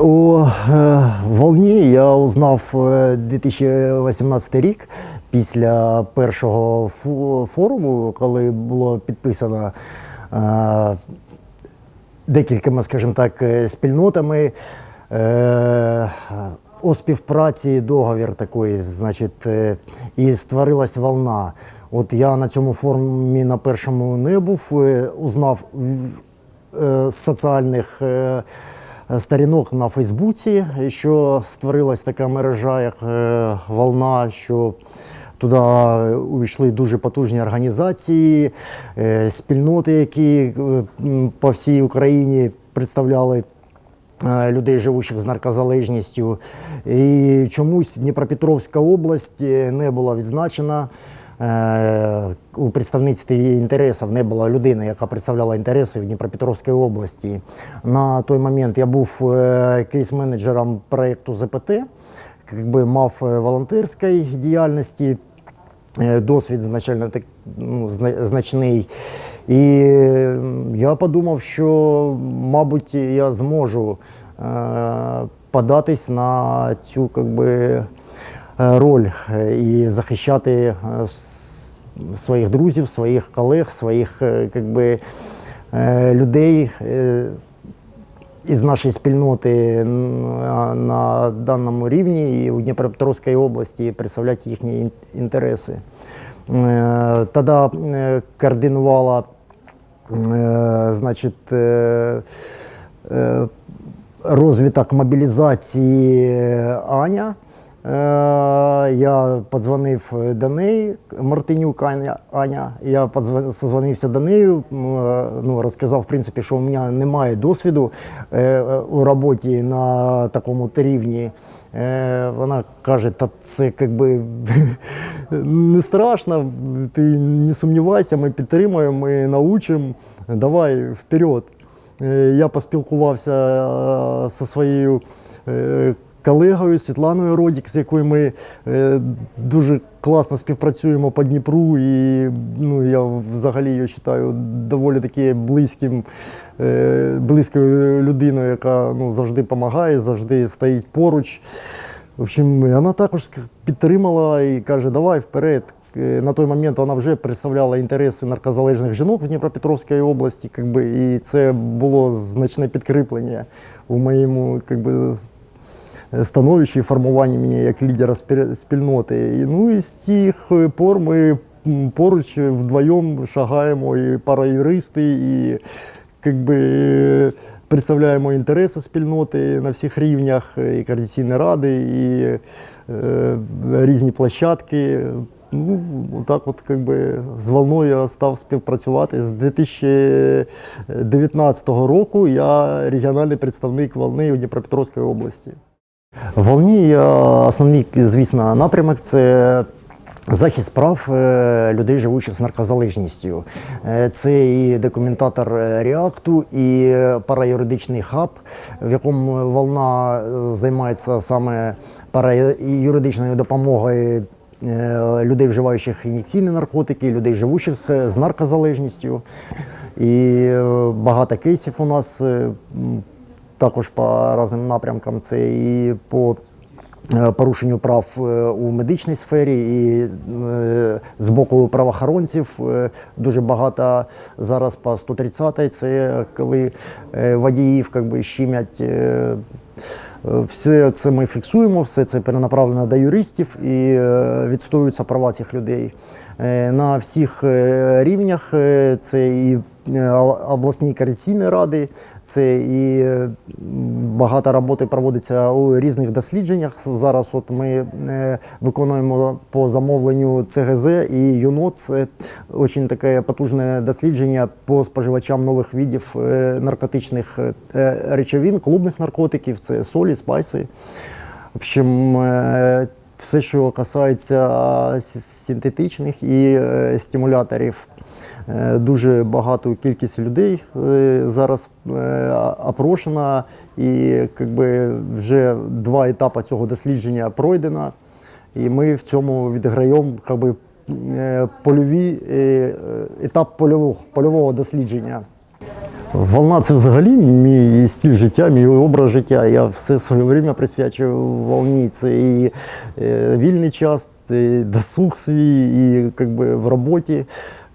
У е, волні я узнав е, 2018 рік після першого форуму, коли було підписано е, декількома, скажімо так, е, спільнотами. Е, у співпраці договір такий, значить, е, і створилась волна. От я на цьому форумі на першому не був, е, узнав е, з соціальних е, сторінок на Фейсбуці, що створилась така мережа, як е, волна, що Туди увійшли дуже потужні організації, е, спільноти, які е, по всій Україні представляли людей, живучих з наркозалежністю. І чомусь Дніпропетровська область не була відзначена. Е, У представництві інтересів не було людини, яка представляла інтереси в Дніпропетровській області. На той момент я був е, кейс-менеджером проєкту ЗПТ, якби мав е, волонтерської діяльності. Досвід значально ну, значний. І я подумав, що, мабуть, я зможу податись на цю как би, е, роль е, і захищати е, своїх друзів, своїх колег, своїх е, би, е, людей. е, із нашої спільноти на даному рівні і у Дніпропетровській області представляти їхні інтереси. Е, Тоді е, координувала е, значить, е, е, розвиток мобілізації Аня. Е, Я подзвонив до неї, Мартинюк Аня. Аня. Я подзвон- созвонився до неї, е, ну, розказав, в принципі, що у мене немає досвіду е, е, у роботі на такому рівні. Е, Вона каже, та це якби не страшно, ти не сумнівайся, ми підтримуємо, ми научимо, давай вперед. Е, Я поспілкувався е, зі своєю е, колегою Світланою Родік, з якою ми е, дуже класно співпрацюємо по Дніпру. І ну, я взагалі її вважаю доволі таки близьким, е, близькою людиною, яка ну, завжди допомагає, завжди стоїть поруч. В общем, вона також підтримала і каже, давай вперед. Е, На той момент вона вже представляла інтереси наркозалежних жінок в Дніпропетровській області, как би, і це було значне підкріплення у моєму как би, становищі і формуванні мене як лідера спільноти. Ну і з тих е, пор ми поруч вдвоєм шагаємо і параюристи, і как би, е, представляємо інтереси спільноти на всіх рівнях, і координаційні ради, і е, різні площадки. Ну, так от, как би, з волною я став співпрацювати. З 2019 року я регіональний представник волни у Дніпропетровській області. Волні е, основний, звісно, напрямок це захист прав е, людей, живучих з наркозалежністю. Е, Це і документатор реакту, і параюридичний хаб, в якому волна займається саме параюридичною допомогою. Людей, вживаючих ін'єкційні наркотики, людей, живучих з наркозалежністю. І багато кейсів у нас також по різним напрямкам. Це і по е, порушенню прав е, у медичній сфері, і е, з боку правоохоронців дуже багато зараз по 130-й, це коли водіїв как би, щемять. е, все це ми фіксуємо, все це перенаправлено до юристів і відстоюються права цих людей. На всіх рівнях це і е, обласні координаційні ради, це і багато роботи проводиться у різних дослідженнях. Зараз от ми е, виконуємо по замовленню ЦГЗ і ЮНО. Це дуже таке потужне дослідження по споживачам нових видів е, наркотичних речовин, клубних наркотиків, це солі, спайси. В общем, все, що касається синтетичних і стимуляторів. Е, Дуже багато кількість людей е, зараз е, опрошена, і би, вже два етапи цього дослідження пройдено. І ми в цьому відіграємо би, польові, етап польового, польового дослідження. Волна це взагалі мій стиль життя, мій образ життя. Я все своє время присвячую волні. Це і е, вільний час, це і досуг свій, і как би, в роботі.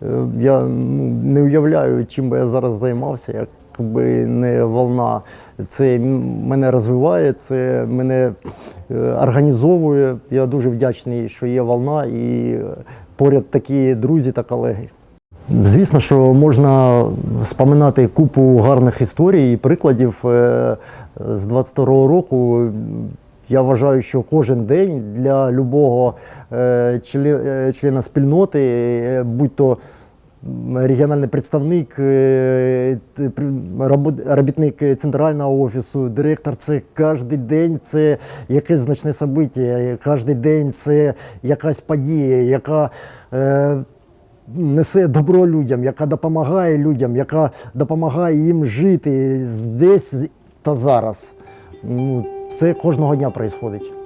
Е, Я ну, не уявляю, чим би я зараз займався, якби не волна. Це мене розвиває, це мене е, організовує. Я дуже вдячний, що є волна і поряд такі друзі та колеги. Звісно, що можна споминати купу гарних історій і прикладів е, з 22-го року. Я вважаю, що кожен день для любого е, е, члена спільноти, е, будь то регіональний представник, робітник центрального офісу, директор, це кожен день це якесь значне собиття, кожен день це якась подія, яка несе добро людям, яка допомагає людям, яка допомагає їм жити здесь та зараз. Ну, це кожного дня відбувається.